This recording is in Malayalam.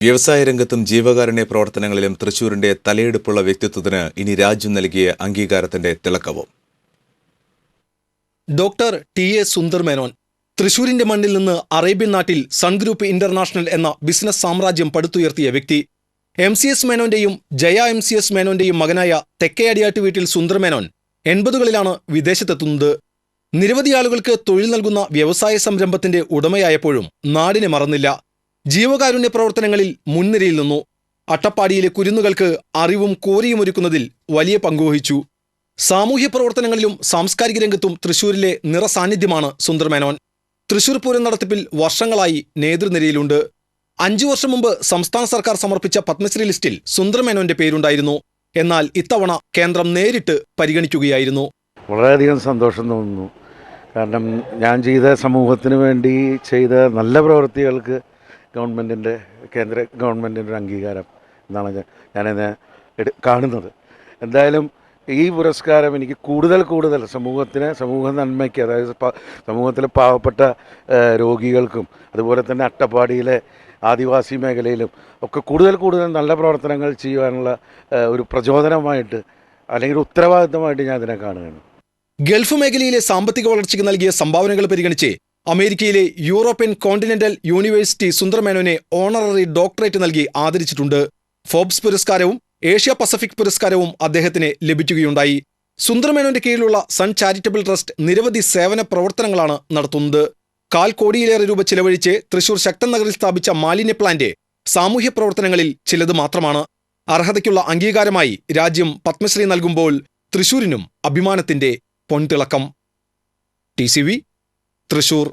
വ്യവസായ രംഗത്തും ജീവകാരുണ്യ പ്രവർത്തനങ്ങളിലും തൃശൂരിന്റെ തലയെടുപ്പുള്ള വ്യക്തിത്വത്തിന് ഇനി രാജ്യം നൽകിയ അംഗീകാരത്തിന്റെ തിളക്കവും. Doctor T A Sundar Menon തൃശൂരിന്റെ മണ്ണിൽ നിന്ന് അറേബ്യൻ നാട്ടിൽ സൺ ഗ്രൂപ്പ് ഇന്റർനാഷണൽ എന്ന ബിസിനസ് സാമ്രാജ്യം പടുത്തുയർത്തിയ വ്യക്തി എം സി എസ് മേനോന്റെയും ജയ എം സി എസ് മേനോന്റെയും മകനായ തെക്കേയടിയാട്ട് വീട്ടിൽ സുന്ദർ മേനോൻ എൺപതുകളിലാണ് വിദേശത്തെത്തുന്നത്. നിരവധി ആളുകൾക്ക് തൊഴിൽ നൽകുന്ന വ്യവസായ സംരംഭത്തിന്റെ ഉടമയായപ്പോഴും നാടിനെ മറന്നില്ല. ജീവകാരുണ്യ പ്രവർത്തനങ്ങളിൽ മുൻനിരയിൽ നിന്നു അട്ടപ്പാടിയിലെ കുരുന്നുകൾക്ക് അറിവും കോരിയും ഒരുക്കുന്നതിൽ വലിയ പങ്കുവഹിച്ചു സാമൂഹ്യ പ്രവർത്തനങ്ങളിലും സാംസ്കാരിക രംഗത്തും തൃശൂരിലെ നിറസാന്നിധ്യമാണ് സുന്ദർ മേനോൻ തൃശൂർ പൂരം നടത്തിപ്പിൽ വർഷങ്ങളായി നേതൃനിരയിലുണ്ട്. അഞ്ചു വർഷം മുമ്പ് സംസ്ഥാന സർക്കാർ സമർപ്പിച്ച പത്മശ്രീ ലിസ്റ്റിൽ സുന്ദർമേനോന്റെ പേരുണ്ടായിരുന്നു. എന്നാൽ ഇത്തവണ കേന്ദ്രം നേരിട്ട് പരിഗണിക്കുകയായിരുന്നു. വളരെയധികം സന്തോഷം തോന്നുന്നു. കാരണം ഞാൻ ചെയ്ത സമൂഹത്തിന് വേണ്ടി ചെയ്ത നല്ല പ്രവൃത്തികൾക്ക് ഗവൺമെന്റിന്റെ കേന്ദ്ര ഗവൺമെന്റിന്റെ ഒരു അംഗീകാരം എന്നാണ് ഞാൻ ഞാനിത് എടു കാണുന്നത്. എന്തായാലും ഈ പുരസ്കാരം എനിക്ക് കൂടുതൽ കൂടുതൽ സമൂഹത്തിന് സമൂഹ നന്മയ്ക്ക് അതായത് സമൂഹത്തിലെ പാവപ്പെട്ട രോഗികൾക്കും അതുപോലെ തന്നെ അട്ടപ്പാടിയിലെ ആദിവാസി മേഖലയിലും ഒക്കെ കൂടുതൽ കൂടുതൽ നല്ല പ്രവർത്തനങ്ങൾ ചെയ്യുവാനുള്ള ഒരു പ്രചോദനമായിട്ട് അല്ലെങ്കിൽ ഉത്തരവാദിത്തമായിട്ട് ഞാൻ ഇതിനെ കാണുകയാണ്. ഗൾഫ് മേഖലയിലെ സാമ്പത്തിക വളർച്ചയ്ക്ക് നൽകിയ സംഭാവനകൾ പരിഗണിച്ച് അമേരിക്കയിലെ യൂറോപ്യൻ കോണ്ടിനെന്റൽ യൂണിവേഴ്സിറ്റി സുന്ദർമേനോനെ ഓണററി ഡോക്ടറേറ്റ് നൽകി ആദരിച്ചിട്ടുണ്ട്. ഫോബ്സ് പുരസ്കാരവും ഏഷ്യ പസഫിക് പുരസ്കാരവും അദ്ദേഹത്തിന് ലഭിക്കുകയുണ്ടായി. സുന്ദർമേനോന്റെ കീഴിലുള്ള സൺ ചാരിറ്റബിൾ ട്രസ്റ്റ് നിരവധി സേവന പ്രവർത്തനങ്ങളാണ് നടത്തുന്നത്. കാൽ കോടിയിലേറെ രൂപ ചിലവഴിച്ച് തൃശൂർ ശക്തൻ നഗറിൽ സ്ഥാപിച്ച മാലിന്യ പ്ലാന്റ് സാമൂഹ്യ പ്രവർത്തനങ്ങളിൽ ചിലത് മാത്രമാണ്. അർഹതയ്ക്കുള്ള അംഗീകാരമായി രാജ്യം പത്മശ്രീ നൽകുമ്പോൾ തൃശൂരിനും അഭിമാനത്തിന്റെ പൊൻതിളക്കം. ടി തൃശൂർ